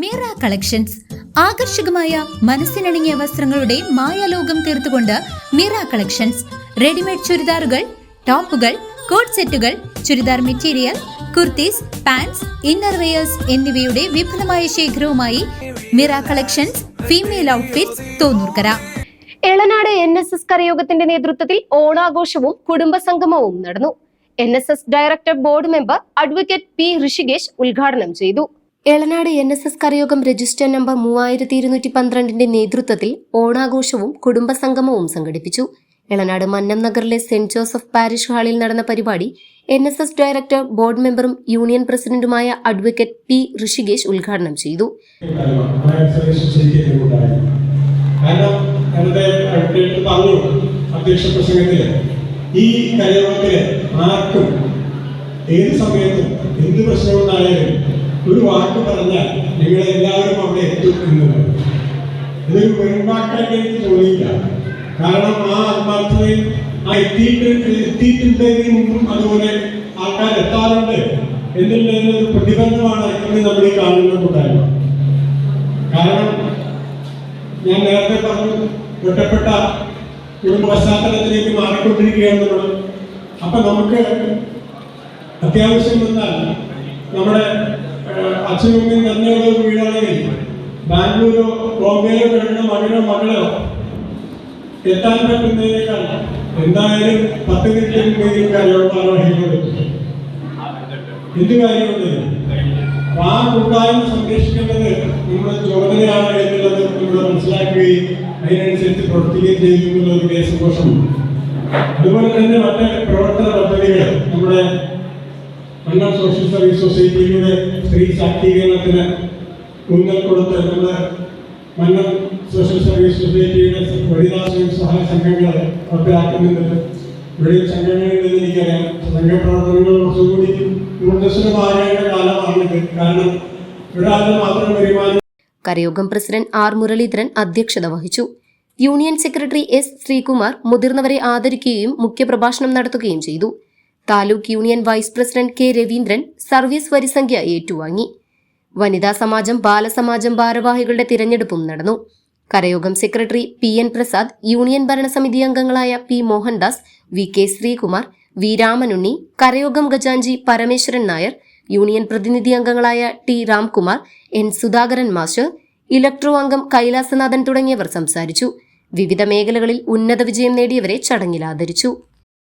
Meera collections. ആകർഷകമായ മനസ്സിനണിഞ്ഞ വസ്ത്രങ്ങളുടെ മായാലോകം തീർത്തുകൊണ്ട് മീറ കളക്ഷൻസ്. റെഡിമെയ്ഡ് ചുരിദാറുകൾ ടോപ്പുകൾ കോട്ട് സെറ്റുകൾ churidar material kurtis pants innerwears എന്നിവയുടെ വിപുലമായ ശേഖരവുമായി Mira collections female outfits Thonnurkara. Elanad N S S കരയോഗത്തിന്റെ നേതൃത്വത്തിൽ ഓണാഘോഷവും കുടുംബസംഗമവും നടന്നു. N S S director board member advocate P Rishikesh ഉദ്ഘാടനം ചെയ്തു. എളനാട് എൻ എസ് എസ് കരയോഗം രജിസ്റ്റർ നമ്പർ മൂവായിരത്തി ഇരുന്നൂറ്റി പന്ത്രണ്ടിന്റെ നേതൃത്വത്തിൽ ഓണാഘോഷവും കുടുംബസംഗമവും സംഘടിപ്പിച്ചു. എളനാട് മന്നം നഗറിലെ സെന്റ് ജോസഫ് പാരിഷ് ഹാളിൽ നടന്ന പരിപാടി N S S director board മെമ്പറും യൂണിയൻ പ്രസിഡന്റുമായ അഡ്വക്കേറ്റ് പി ഋഷികേഷ് ഉദ്ഘാടനം ചെയ്തു. ഈ കലയോഗത്തിൽ ആർക്കും ഏത് സമയത്തും എന്ത് പ്രശ്നമുണ്ടായാലും ഒരു വാക്ക് പറഞ്ഞാൽ നിങ്ങൾ എല്ലാവരും അവിടെ എത്തും എന്നത് ഇതൊരു വെറുമാക്കായിട്ട് എനിക്ക് തോന്നിയില്ല. കാരണം ആ ആത്മാർത്ഥതയിൽ ആ എത്തിയിട്ട് എത്തിയിട്ടുണ്ടെങ്കിൽ മുമ്പും അതുപോലെ ആൾക്കാർ എത്താറുണ്ട് എന്നുള്ളതിന് ഒരു പ്രതിബന്ധമാണ് ഇന്ന് നമ്മൾ ഈ കൂട്ടായ്മ. കാരണം ഞാൻ നേരത്തെ പറഞ്ഞു ഒറ്റപ്പെട്ട കുടുംബ പശ്ചാത്തലത്തിലേക്ക് മാറിക്കൊണ്ടിരിക്കുകയാണ് നമ്മൾ അപ്പൊ നമുക്ക് അത്യാവശ്യം വന്നാൽ നമ്മുടെ അച്ഛനും അമ്മയും തന്നെയുള്ള ഒരു വീടാണെങ്കിൽ ബാംഗ്ലൂരോ ബോംബെയിലോ കിടക്കുന്ന മകനോ മകളോ എത്താൻ പറ്റുന്നതിനേക്കാൾ എന്തായാലും പത്ത് മിനിറ്റ് കരോമാരോഹിക്കുന്നത് എന്ത് കാര്യമുണ്ട്? ആ കൂട്ടായ്മ സംരക്ഷിക്കേണ്ടത് നമ്മുടെ ചുമതലയാണ് എന്നുള്ളത് നമ്മൾ മനസ്സിലാക്കുകയും അതിനനുസരിച്ച് പ്രവർത്തിക്കുകയും ചെയ്യുന്നു എന്നുള്ള വലിയ സന്തോഷമുണ്ട് അതുപോലെ തന്നെ മറ്റേ മണ്ണാർ സോഷ്യൽ സർവീസ് സൊസൈറ്റിയിലൂടെ സ്ത്രീ ശാക്തീകരണത്തിന് ഊന്നൽ കൊടുത്ത് നമ്മുടെ മണ്ണാർ സോഷ്യൽ സർവീസ് സൊസൈറ്റിയുടെ വനിതാ സ്വയം സഹായ സംഘങ്ങൾ നടപ്പിലാക്കുന്നുണ്ട് ഇവിടെ സംഘടനകളിൽ എനിക്കറിയാം. സംഘപ്രവർത്തനങ്ങൾ കുറച്ചുകൂടി ഊർജസ്വലമാകേണ്ട കാലമാണിത്. കാരണം ഇവിടെ ഒരാളുടെ മാത്രം വരുമാനം കരയോഗം പ്രസിഡന്റ് ആർ മുരളീധരൻ അധ്യക്ഷത വഹിച്ചു. യൂണിയൻ സെക്രട്ടറി എസ് ശ്രീകുമാർ മുതിർന്നവരെ ആദരിക്കുകയും മുഖ്യപ്രഭാഷണം നടത്തുകയും ചെയ്തു. Taluk union vice president K Raveendran service വരിസംഖ്യ ഏറ്റുവാങ്ങി. വനിതാ സമാജം ബാലസമാജം ഭാരവാഹികളുടെ തിരഞ്ഞെടുപ്പും നടന്നു. കരയോഗം secretary P N Prasad union ഭരണസമിതി അംഗങ്ങളായ P Mohandas V K Sreekumar V Ramanunni കരയോഗം ഖജാഞ്ചി പരമേശ്വരൻ നായർ യൂണിയൻ പ്രതിനിധി അംഗങ്ങളായ T Ramkumar N Sudhakaran master electro അംഗം കൈലാസനാഥൻ തുടങ്ങിയവർ സംസാരിച്ചു. വിവിധ മേഖലകളിൽ ഉന്നത വിജയം നേടിയവരെ ചടങ്ങിൽ ആദരിച്ചു.